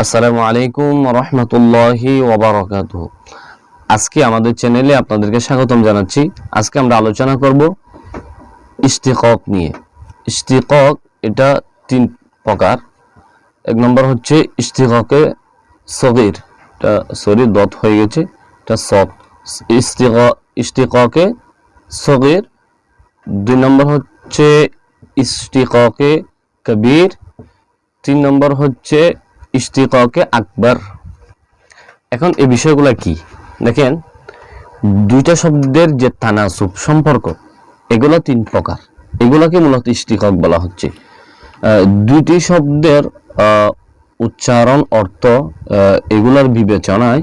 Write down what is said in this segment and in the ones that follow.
আসসালামু আলাইকুম রহমতুল্লাহি ওবরাকাত আজকে আমাদের চ্যানেলে আপনাদেরকে স্বাগতম জানাচ্ছি। আজকে আমরা আলোচনা করব ইস্তিকক নিয়ে। ইস্তিকক এটা তিন প্রকার। এক নম্বর হচ্ছে ইস্তিককে সগির। এটা শরীর দত হয়ে গেছে, এটা সব। ইস্তিক ইস্তিককে সগির। দুই নম্বর হচ্ছে ইস্তিককে কবির। তিন নম্বর হচ্ছে ইস্তিককে আকবর। এখন এই বিষয়গুলো কি? দেখেন, দুইটা শব্দের যে তানাসুব সম্পর্ক, এগুলো তিন প্রকার। এগুলোকে মূলত ইস্তিকক বলা হচ্ছে। দুইটি শব্দের উচ্চারণ অর্থ এগুলোর বিবেচনায়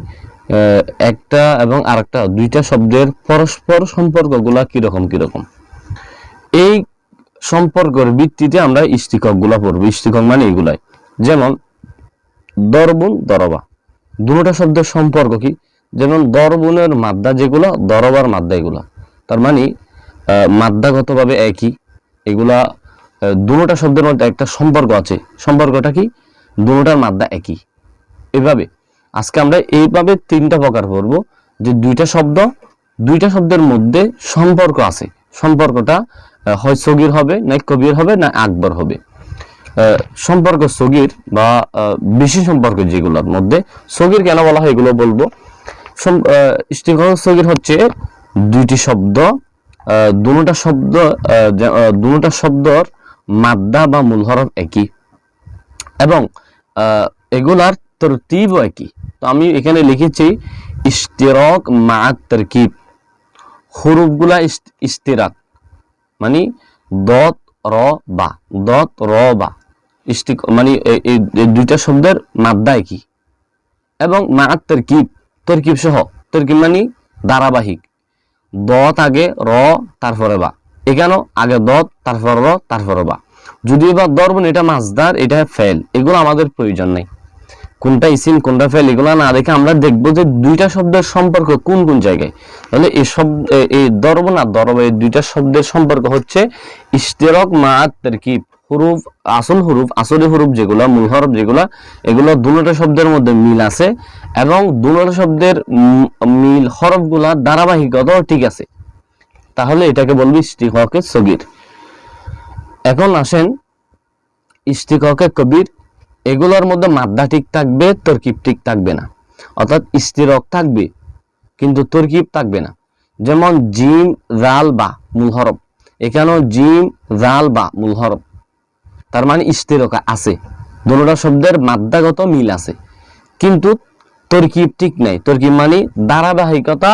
একটা এবং আরেকটা, দুইটা শব্দের পরস্পর সম্পর্কগুলা কীরকম কীরকম? এই সম্পর্কের ভিত্তিতে আমরা ইস্তিককগুলা পড়ব। ইস্তিকক মানে এগুলাই। যেমন দরবুন, দরবা। দুটা শব্দের সম্পর্ক কি? যেমন দরবুনের মাদ্দা যেগুলো, দরবার মাদ্দা এগুলা। তার মানে মাদ্দাগতভাবে একই। এগুলা দুটা শব্দের মধ্যে একটা সম্পর্ক আছে। সম্পর্কটা কি? দুটার মাদ্দা একই। এভাবে। আজকে আমরা এইভাবে তিনটা প্রকার পড়ব, যে দুইটা শব্দ, দুইটা শব্দের মধ্যে সম্পর্ক আছে। সম্পর্কটা হয় সগির হবে, না কবির হবে, না আকবর হবে। সম্পর্ক সগির বা বেশি সম্পর্ক যেগুলোর মধ্যে সগির কেন বলা হয় এগুলো বলব। আহ, সগির হচ্ছে দুইটি শব্দ দুটা শব্দ দুটা শব্দর মাদ্দা বা মূল একই। এবং এগুলার তরতিবও একই। তো আমি এখানে লিখেছি ইস্তিরক মা তরকিব। হরুফগুলা ইস- ইস্তিরাক মানে দত র বা। দত র বা। ইস্তিক মানে এই- দুইটা শব্দের মাদ্দা একই এবং মা তরকিব তরকিব সহ, তরকিব মানে ধারাবাহিক। দত আগে, র, তারপরে বা। এখানে আগে দত, তারপর র, তারপরে বা। যদিও বা দর্বন এটা মাছদার এটা ফেল। এগুলো আমাদের প্রয়োজন নেই। কোনটা ইসিম, কোনটা ফেল, এগুলো না দেখে আমরা দেখব যে দুইটা শব্দের সম্পর্ক কোন কোন জায়গায়। তাহলে এই শব্দ এই দরব না দরব এই দুইটা শব্দের সম্পর্ক হচ্ছে ইস্তেরক মা তরকিব। হুরুফ, আসল হুরুফ, আসলে হুরুফ যেগুলা মূল হরফ যেগুলা, এগুলো দুটো শব্দের মধ্যে মিল আছে এবং দুটো শব্দের মিল হরফগুলা ধারাবাহিকতাও ঠিক আছে। তাহলে এটাকে বলবি ইস্তিককে সগির। এখন আসেন ইস্তিককে কবির। এগুলোর মধ্যে মাদ্দা ঠিক থাকবে, তরকিব ঠিক থাকবে না। অর্থাৎ ইস্তিরক থাকবে, কিন্তু তরকিব থাকবে না। যেমন জিম জাল বা মূল হরফ এখানেও জিম জাল বা মূল হরফ তার মানে ইস্তিরকা আছে। দুটা শব্দের মাদ্দাগত মিল আছে। কিন্তু তরকিব ঠিক নাই। তরকিব মানে ধারাবাহিকতা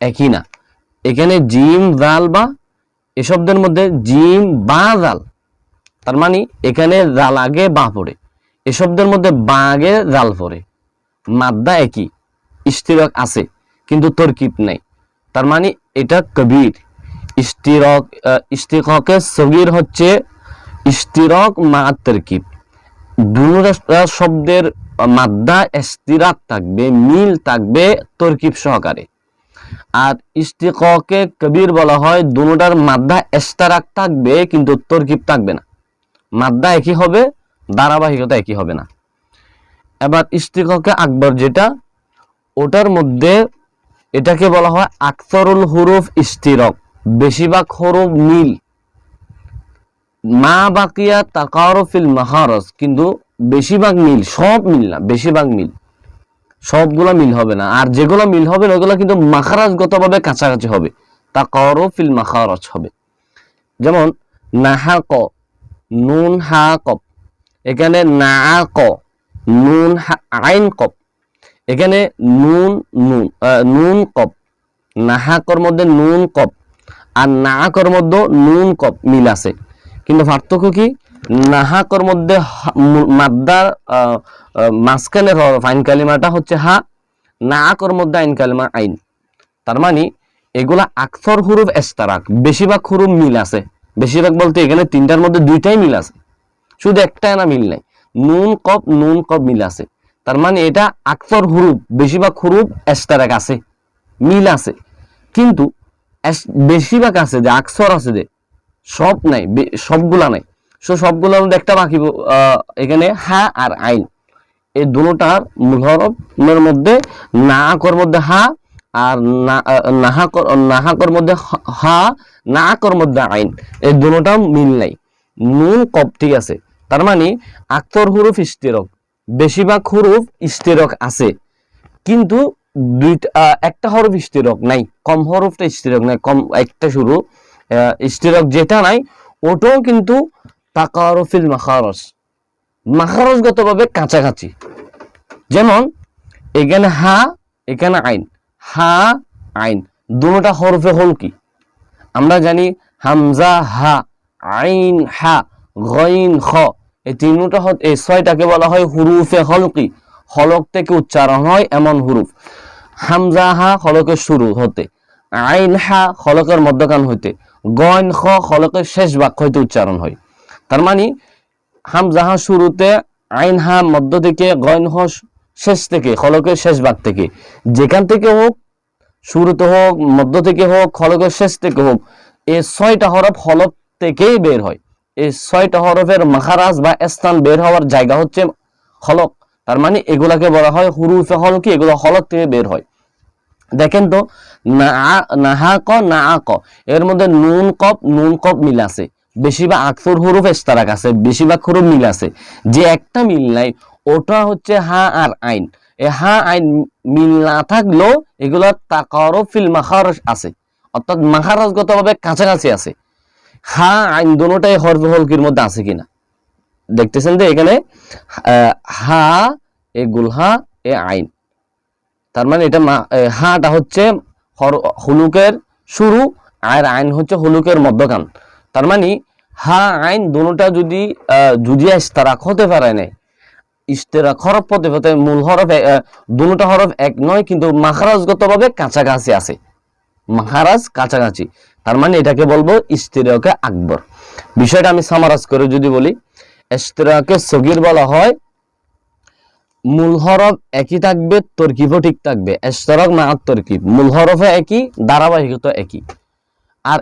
একই না। এখানে জিম জাল বা এ শব্দের মধ্যে জিম বা জাল তার মানে এখানে জাল আগে বা পড়ে এ শব্দের মধ্যে বা আগে জাল পড়ে মাদ্দা একই ইস্তিরক আছে কিন্তু তরকিব নাই। তার মানে এটা কবির। ইস্তিরক আহ, ইস্তিককে সগির হচ্ছে ইস্তিরক মা তরকিব। দুটা শব্দের মাদ্দা ইস্তিরাক থাকবে, মিল থাকবে তরকিব সহকারে। আর ইস্তিককে কবির বলা হয় দুটার মাদ্দা এস্তারাক থাকবে কিন্তু তরকিব থাকবে না। মাদ্দা একই হবে, ধারাবাহিকতা একই হবে না। এবার ইস্তিককে আকবর যেটা, ওটার মধ্যে এটাকে বলা হয়, আকসরুল হুরুফ ইস্তিরক বেশিরভাগ হরফ মিল। মা বাকিয়া তাকারফিল মাহারস কিন্তু বেশিরভাগ মিল, সব মিল না, বেশিরভাগ মিল। সবগুলো মিল হবে না। আর যেগুলো মিল হবে না, ওগুলো কিন্তু মাখারাজগতভাবে কাছাকাছি হবে। তা করফিল মাখারজ হবে। যেমন নাহা ক নুন হা কপ এখানে না ক নুন আইন কপ। এখানে নুন নুন নুন কপ। নাহাকর মধ্যে নুন কপ। আর নাহাকর মধ্যে নুন কপ মিল আছে। কিন্তু পার্থক্য কি? নাহাকর মধ্যে মাদ্দার হরফ আইন কালিমাটা হচ্ছে হা, নাহাকর মধ্যে আইন কালিমা আইন। তার মানে এগুলা আকসর হুরুফ এস্তারাক বেশিরভাগ হুরুফ মিল আছে। বেশিরভাগ বলতে এখানে তিনটার মধ্যে দুইটাই মিল আছে। শুধু একটাই না মিল নাই। নুন, কপ নুন, কপ মিল আছে। তার মানে এটা আকসর হুরুফ, বেশিরভাগ হুরুফ এস্তারাক আছে, মিল আছে। কিন্তু বেশিরভাগ আছে যে, আকসর আছে যে সব নাই সবগুলা নাই। সো সবগুলোর মধ্যে একটা বাকি এখানে হা আর আইন। এই দুটার মূল হরফের মধ্যে না আকর মধ্যে হা আর নাহাকর নাহাকর মধ্যে হা না আকর মধ্যে আইন। এই দুটা মিল নাই। নুন কপ ঠিক আছে। তার মানে আক্তর হুরুফ ইস্তেরক বেশিরভাগ হুরুফ ইস্তেরক আছে। কিন্তু দুইটা একটা হরফ ইস্তেরক নাই। কম হরফটা ইস্তেরক নাই, কম একটা শুরু। ইস্তেরক যেটা নাই, ওটাও কিন্তু তাকারফিল মাখারস। মাখারসগতভাবে কাছাকাছি। যেমন, এখানে হা, এখানে আইন। হা, আইন। দুটা হরফে হল কি? আমরা জানি হামজা, হা, আইন, হা, গইন, খ। এই তিনটা এই ছয়টাকে বলা হয় হুরুফে হলকি হলক থেকে উচ্চারণ হয় এমন হুরুফ। হামজা, হা, হলকের শুরু হতে। আইন, হা, হলকের মধ্যখান হইতে। গইন খ হলকের শেষ বাক্য হইতে উচ্চারণ হয়। তার মানে হামজা হা শুরুতে, আইন হা মধ্য থেকে গইন হ শেষ থেকে হলকের শেষ ভাগ থেকে। যেখান থেকে হোক, শুরুতে হোক, মধ্য থেকে হোক হলকের শেষ থেকে হোক এই ছয়টা হরফ হলক থেকেই বের হয়। এই ছয়টা হরফের মাখারাজ বা স্থান বের হওয়ার জায়গা হচ্ছে হলক তার মানে এগুলাকে বলা হয় হুরুফে হলকি, এগুলো হলক থেকে বের হয়। দেখেন তো নাহা ক, না ক। এর মধ্যে নুন, কপ নুন, কপ মিল আছে। বেশিরভাগ আকফর হরুফ এস্তারাক আছে, বেশিরভাগ হরুফ মিল আছে। যে একটা মিল নাই, ওটা হচ্ছে হা আর আইন। এ হা, আইন মিল না থাকলেও এগুলো তাকারফিল মাখারস আছে। অর্থাৎ মাখারসগত ভাবে কাছাকাছি আছে। হা, আইন দুটাই হরফে হলকির মধ্যে আছে কিনা। দেখতেছেন যে এখানে হা, এ গুলহা এ আইন। তার মানে এটা হাটা হচ্ছে হুলুকের শুরু, আর আইন হচ্ছে হুলুকের মধ্যখান। তার মানে হা, আইন দুটা যদি যদি ইস্তারাক হতে পারে না ইস্তেরাক হরফ পথে পথে মূল হরফ দুটা হরফ এক নয়, কিন্তু মাখারাজগত ভাবে কাছাকাছি আছে। মাহারাজ কাছাকাছি। তার মানে এটাকে বলব ইস্তেরাকে আকবর। বিষয়টা আমি সামারাজ করে যদি বলি ইস্তেরাকে সগির বলা হয় মূল হরফ একই থাকবে, তরকিবও ঠিক থাকবে। এস্তরক মা তরকিব। মূল হরফে একই, ধারাবাহিকতা একই। আর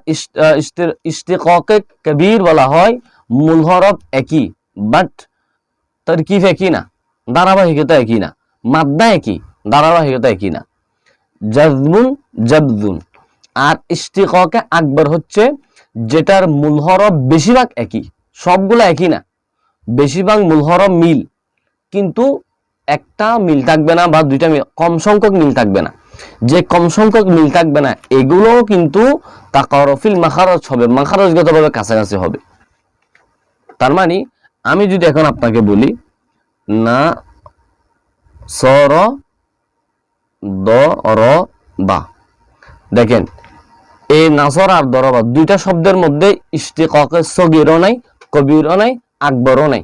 ইস্তিককে কবির বলা হয়, মূল হরফ একই বাট তরকিব একই না, ধারাবাহিকতা একই না, মাদ্দা একই, ধারাবাহিকতা একই না। জাজবুন জাবদুন আর ইস্তিককে আকবর হচ্ছে, যেটার মূল হরফ বেশিরভাগ একই, সবগুলো একই না। বেশিরভাগ মূল হরফ মিল। কিন্তু একটা মিল থাকবে না বা দুইটা কম সংখ্যক মিল থাকবে না। যে কম সংখ্যক মিল থাকবে না, এগুলোও কিন্তু তাকারফিল মাখারজ হবে, মাখারজগতভাবে কাছাকাছি হবে। তার মানে আমি যদি এখন আপনাকে বলি, না, সর, দ, র, বা। দেখেন, এই নাসর আর দরবা দুইটা শব্দের মধ্যে ইস্তিকাকের সগিরও নাই, কবিরও নাই, আকবরও নাই।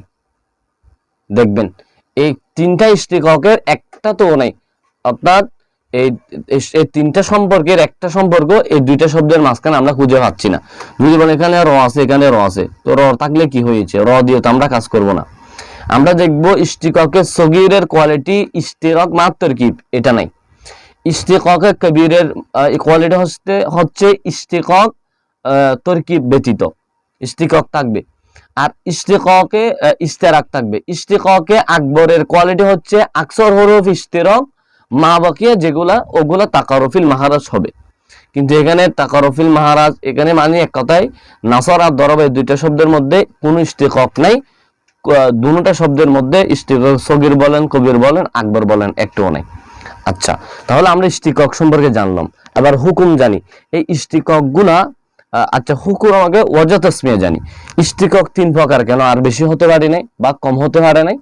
দেখবেন, এই তিনটা ইস্তিককের একটা তো নাই। অর্থাৎ এই, এই- এই তিনটা সম্পর্কের একটা সম্পর্ক, এই দুইটা শব্দের মাঝখানে আমরা খুঁজে পাচ্ছি না। যদি বলেন এখানে র আছে, এখানে র আছে, তো র থাকলে কি হয়েছে? র দিয়ে তো আমরা কাজ করব না। আমরা দেখব ইস্তিককের সগিরের কোয়ালিটি ইস্তিরক মাত্র কি? এটা নাই। ইস্তিককে কবিরের কোয়ালিটি হচ্ছে হচ্ছে ইস্তিকক তর্কিব ব্যতীত? ইস্তিকক থাকবে। আর ইস্তিককে ইস্তেরাক থাকবে। ইস্তিককে আকবরের কোয়ালিটি হচ্ছে আকসর হরফ ইস্তেরক মা বাকিয়া যেগুলা, ওগুলা তাকারফিল মাহারাজ হবে। কিন্তু এখানে তাকারফিল মাহারাজ, এখানে মানে এক কথায় নাসর আর দরব এই দুইটা শব্দের মধ্যে কোনো ইস্তিকক নাই। দুটা শব্দের মধ্যে ইস্তিকক সগির বলেন, কবির বলেন, আকবর বলেন, একটুও নাই। আচ্ছা তাহলে আমরা ইস্তিকক সম্পর্কে জানলাম। আবার হুকুম জানি। এই ইস্তিককগুলা আচ্ছা হুকুম আমাকে ওয়াজা তসমিয়া জানি। ইস্তিকক তিন প্রকার কেন আর বেশি হতে পারে নাই বা কম হতে পারে নাই?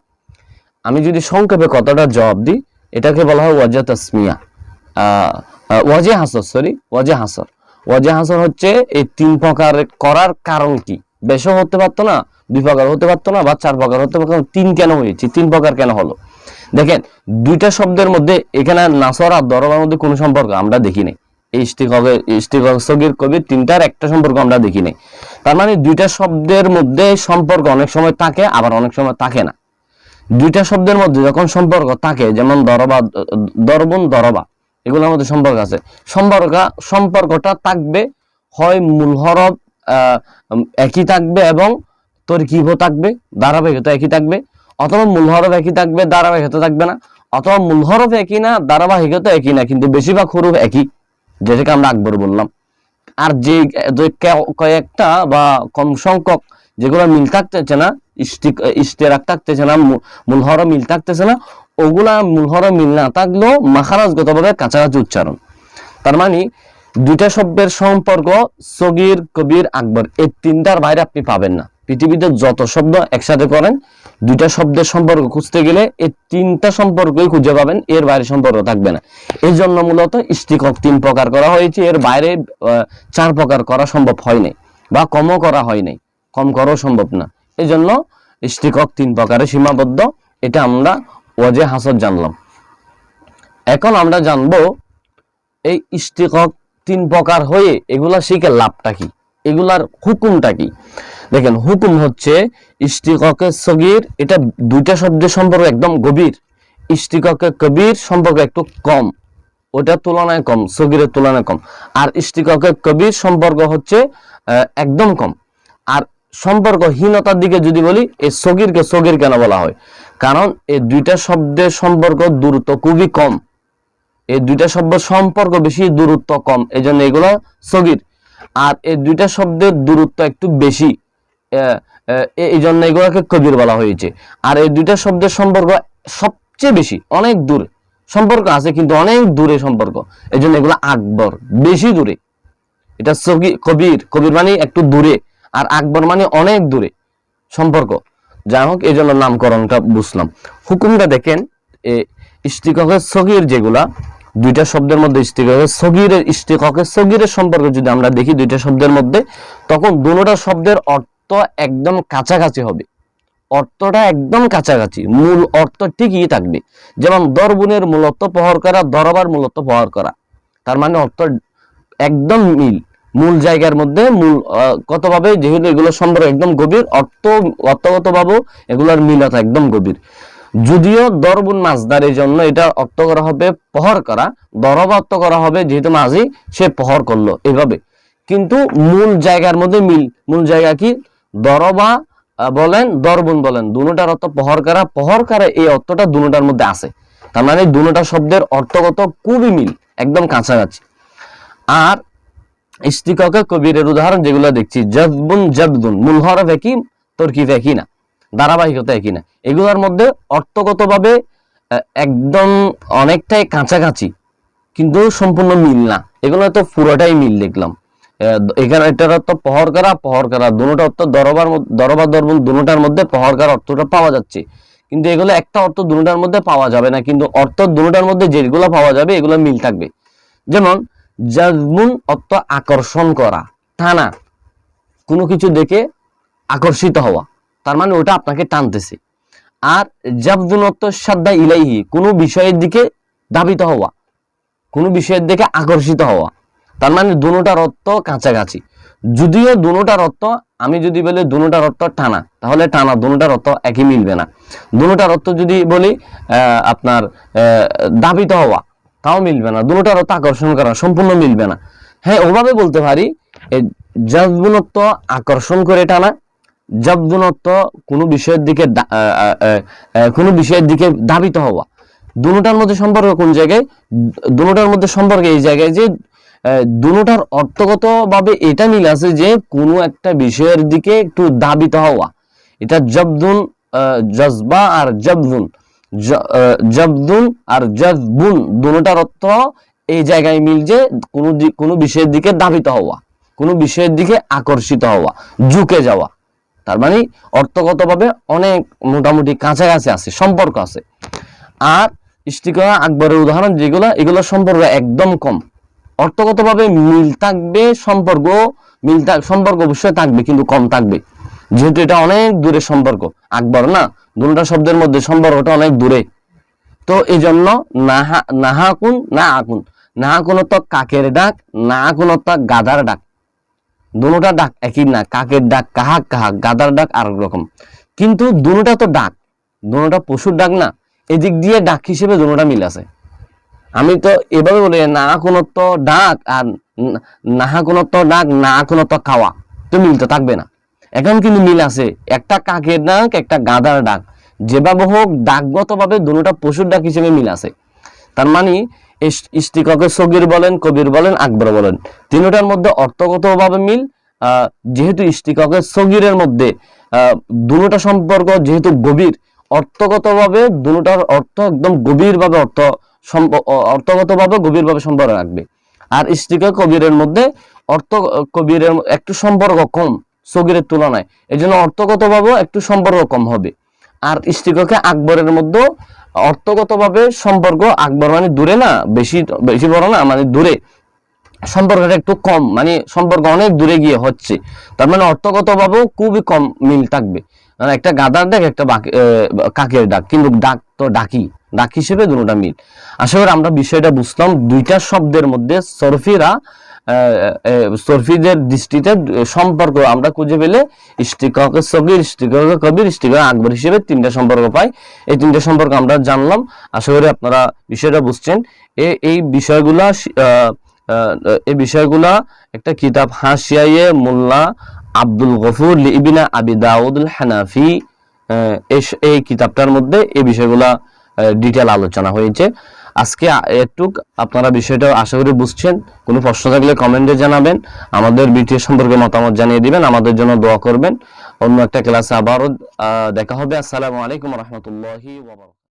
আমি যদি সংক্ষেপে কতটা জবাব দিই এটাকে বলা হয় ওয়াজা তসমিয়া। আহ, আহ, ওয়াজে হাসর সরি ওয়াজে হাসর। ওয়াজে হাসর হচ্ছে এই তিন প্রকার করার কারণ কি? বেশও হতে পারতো না দুই প্রকার হতে পারতো না বা চার প্রকার হতে পারতো তিন কেন হয়েছে? তিন প্রকার কেন হলো? দেখেন দুইটা শব্দের মধ্যে এখানে নাসর আর দরবার মধ্যে কোনো সম্পর্ক আমরা দেখি সগির কবির তিনটার একটা সম্পর্ক আমরা দেখি নাই। তার মানে দুইটা শব্দের মধ্যে সম্পর্ক অনেক সময় থাকে, আবার অনেক সময় থাকে না। দুইটা শব্দের মধ্যে যখন সম্পর্ক থাকে, যেমন দরবা, দরবন, দরবা, এগুলোর মধ্যে সম্পর্ক আছে। সম্পর্ক, সম্পর্কটা থাকবে, হয় মূল হরফ একই থাকবে এবং তোর তরকিবও থাকবে, ধারাবাহিকতা একই থাকবে, অথবা মূল হরফ একই থাকবে, ধারাবাহিকতা থাকবে না, অথবা মূল হরফ একই না, ধারাবাহিকতা একই না, কিন্তু বেশিরভাগ হরফ একই। যেটাকে আমরা আকবর বললাম। আর যে কয়েকটা বা কম সংখ্যক যেগুলো মিল থাকতেছে না ইস্তেরাক থাকতেছে না, মূ- মূল থাকতেছে না, ওগুলা মূল হরফ মিল না থাকলেও মাখারাজগতভাবে কাছাকাছি উচ্চারণ। তার মানে দুইটা শব্দের সম্পর্ক সগির, কবির, আকবর, এই তিনটার বাইরে আপনি পাবেন না। পৃথিবীতে যত শব্দ একসাথে করেন, দুইটা শব্দের সম্পর্ক খুঁজতে গেলে এই তিনটা সম্পর্কই খুঁজে পাবেন, এর বাইরে সম্পর্ক থাকবে না। এই জন্য মূলত ইষ্টিকক তিন প্রকার করা হয়েছে, এর বাইরে চার প্রকার করা সম্ভব হয় নাই বা কমও করা হয় নাই, কম করাও সম্ভব না। এই জন্য ইষ্টিকক তিন প্রকারে সীমাবদ্ধ, এটা আমরা ওয়াজে হাসর জানলাম। এখন আমরা জানব, এই ইস্তিকক তিন প্রকার হয়ে এগুলা শিখে লাভটা কি? এগুলার হুকুমটা কি? দেখেন, হুকুম হচ্ছে ইস্তিককে সগির, এটা দুইটা শব্দের সম্পর্ক একদম গভীর। ইস্তিককে কবির সম্পর্ক একটু কম, ওটার তুলনায় কম, সগিরের তুলনায় কম। আর ইস্তিককে কবির সম্পর্ক হচ্ছে একদম কম। আর সম্পর্কহীনতার দিকে যদি বলি, এই সগিরকে সগির কেন বলা হয়? কারণ এই দুইটা শব্দের সম্পর্ক দূরত্ব খুবই কম। এই দুইটা শব্দ সম্পর্ক বেশি দূরত্ব কম এই জন্য এগুলো সগির। আর এই দুইটা শব্দের দূরত্ব একটু বেশি এই জন্য এগুলোকে কবির বলা হয়েছে। আর এই দুইটা শব্দের সম্পর্ক সবচেয়ে বেশি, অনেক দূরে সম্পর্ক আছে, কিন্তু অনেক দূরে সম্পর্ক। এই জন্য এগুলো আকবর, বেশি দূরে। এটা সগি, কবির কবির মানে একটু দূরে, আর আকবর মানে অনেক দূরে সম্পর্ক। যাই হোক এই জন্য নামকরণটা বুঝলাম। হুকুমটা দেখেন, এ ইস্তিককের সগির যেগুলা দুইটা শব্দের মধ্যে ইস্তিককের সগিরের ইস্তিককের সগিরের সম্পর্কে যদি আমরা দেখি দুইটা শব্দের মধ্যে, তখন দুটোটা শব্দের অর্থ একদম কাছাকাছি হবে। অর্থটা একদম কাছাকাছি। মূল অর্থ ঠিকই থাকবে। যেমন দরবুনের মূলত প্রহর করা, দরবার মূলত প্রহর করা। তার মানে অর্থ একদম মিল। মূল জায়গার মধ্যে মূল কতভাবে, যেহেতু এগুলো সম্পর্ক একদম গভীর, অর্থ অর্থগতভাবেও এগুলোর মিলতা একদম গভীর। যদিও দরবুন মাছদার এই জন্য এটা অর্থ করা হবে প্রহর করা দরব অর্থ করা হবে, যেহেতু মাঝি সে প্রহর করল এইভাবে। কিন্তু মূল জায়গার মধ্যে মিল, মূল জায়গা কি? দরবা বলেন, দরবুন বলেন, দুটার অর্থ প্রহর করা প্রহর করা এই অর্থটা দুটার মধ্যে আছে। তার মানে দুটা শব্দের অর্থগত খুবই মিল, একদম কাছাকাছি। আর ইস্তিককে কবিরের উদাহরণ যেগুলো দেখছি জজবুন জবদুন মূল হরফ একই তরকিব একই না। ধারাবাহিকতা একই না এগুলোর মধ্যে অর্থগতভাবে একদম অনেকটাই কাছাকাছি, কিন্তু সম্পূর্ণ মিল না। এগুলো তো পুরোটাই মিল দেখলাম। এখানে এটার অর্থ প্রহর করা প্রহর করা। দুটোটা অর্থ দরবার দরবার দরবন দুটার মধ্যে প্রহর করার অর্থটা পাওয়া যাচ্ছে। কিন্তু এগুলো একটা অর্থ দুটার মধ্যে পাওয়া যাবে না। কিন্তু অর্থ দুটার মধ্যে যেগুলো পাওয়া যাবে, এগুলো মিল থাকবে। যেমন, জাজমুন অর্থ আকর্ষণ করা, টানা। কোনো কিছু দেখে আকর্ষিত হওয়া। তার মানে ওটা আপনাকে টানতেছে। আর জাবদুন অর্থ সাদ্দা ইলাইহি, কোনো বিষয়ের দিকে ধাবিত হওয়া, কোনো বিষয়ের দিকে আকর্ষিত হওয়া, তার মানে দুটার অর্থ কাছাকাছি। যদিও দুটার অর্থ আমি যদি বলি দুটার অর্থ টানা, তাহলে টানা দুটার অর্থ একই মিলবে না। দুটার অর্থ যদি বলি আপনার ধাবিত হওয়া, তাও মিলবে না। দুটার অর্থ আকর্ষণ করা সম্পূর্ণ মিলবে না। হ্যাঁ ওভাবে বলতে পারি জজগুণত্ব আকর্ষণ করে টানা জবদুনত্ব কোনো বিষয়ের দিকে কোনো বিষয়ের দিকে ধাবিত হওয়া। দুটার মধ্যে সম্পর্ক কোন জায়গায়? দুটার মধ্যে সম্পর্ক এই জায়গায় যে দুটার অর্থগত ভাবে এটা মিল আছে যে, কোনো একটা বিষয়ের দিকে একটু ধাবিত হওয়া। এটা জবদুন জজবা আর জবদুন জবদুন আর জজবুন দুটার অর্থ এই জায়গায় মিল যে, কোনো কোনো বিষয়ের দিকে ধাবিত হওয়া। কোনো বিষয়ের দিকে আকর্ষিত হওয়া, ঝুঁকে যাওয়া। তার মানে অর্থগতভাবে অনেক মোটামুটি কাছাকাছি আছে, সম্পর্ক আছে। আর ইষ্টিকা আকবরের উদাহরণ যেগুলো, এগুলো সম্পর্ক একদম কম। অর্থগতভাবে মিল থাকবে, সম্পর্ক, মিল সম্পর্ক অবশ্যই থাকবে, কিন্তু কম থাকবে। যেহেতু এটা অনেক দূরের সম্পর্ক। আকবর না, দুটা শব্দের মধ্যে সম্পর্কটা অনেক দূরে। তো এই জন্য নাহা, নাহাকুন না আকুন তো কাকের ডাক না আকুন তো গাধার ডাক। দুটা ডাক একই না, কাকের ডাক কাহাক কাহাক, গাদার ডাক আর রকম। কিন্তু দুটা তো ডাক দুটা পশুর ডাক না, এদিক দিয়ে ডাক হিসেবে দুটা মিল আছে। আমি তো এভাবে বলি না কোনো তো ডাক আর নাহা কোনো তো ডাক না কোনো তো খাওয়া, তো মিল তো থাকবে না। এখন কিন্তু মিল আছে, একটা কাকের ডাক একটা গাদার ডাক যেভাবে হোক ডাকগতভাবে দুটা পশুর ডাক হিসেবে মিল আছে। তার মানে ইস্তিককে সগির বলেন, কবির বলেন, আকবর বলেন। তিনটার মধ্যে অর্থগতভাবে মিল যেহেতু ইস্তিককে সগিরের মধ্যে দুটা সম্পর্ক যেহেতু গভীর, অর্থগতভাবে দুটার অর্থ একদম গভীরভাবে অর্থ অর্থগতভাবে গভীরভাবে সম্পর্ক রাখবে। আর ইস্তিকা কবিরের মধ্যে অর্থ, কবিরের একটু সম্পর্ক কম, সগিরের তুলনায়। এই জন্য অর্থগতভাবে একটু সম্পর্ক কম হবে। আর ইস্তিককে আকবরের মধ্যে অর্থগতভাবে সম্পর্ক, আকবর মানে দূরে না, বেশি বেশি বড় না মানে দূরে। সম্পর্কটা একটু কম মানে সম্পর্ক অনেক দূরে গিয়ে হচ্ছে। তার মানে অর্থগতভাবেও খুবই কম মিল থাকবে। মানে একটা গাদার ডাক, একটা কাকের ডাক, কিন্তু ডাক তো ডাকি ডাক হিসেবে দুটোটা মিল। আশা করি আমরা বিষয়টা বুঝলাম। দুইটা শব্দের মধ্যে সরফিরা সরফিদের দৃষ্টিতে সম্পর্ক আমরা খুঁজে পেলে ইস্টিকক সগির কবির ইস্টিকক আকবর হিসেবে তিনটা সম্পর্ক পাই। এই তিনটা সম্পর্ক আমরা জানলাম। আশা করি আপনারা বিষয়টা বুঝছেন। এই বিষয়গুলা এই বিষয়গুলা একটা কিতাব হাসিয়ায়ে মোল্লা আব্দুল গফুর লিবিনা আবি দাউদুল হানাফি এই কিতাবটার মধ্যে এই বিষয়গুলা ডিটেল আলোচনা হয়েছে। আজকে একটু আপনারা বিষয়টা আশা করি বুঝছেন। কোনো প্রশ্ন থাকলে কমেন্টে জানাবেন। আমাদের বিটিএ সম্পর্কে মতামত জানিয়ে দিবেন। আমাদের জন্য দোয়া করবেন। অন্য একটা ক্লাসে আবারও দেখা হবে। আসসালামু আলাইকুম রহমতুল্লাহি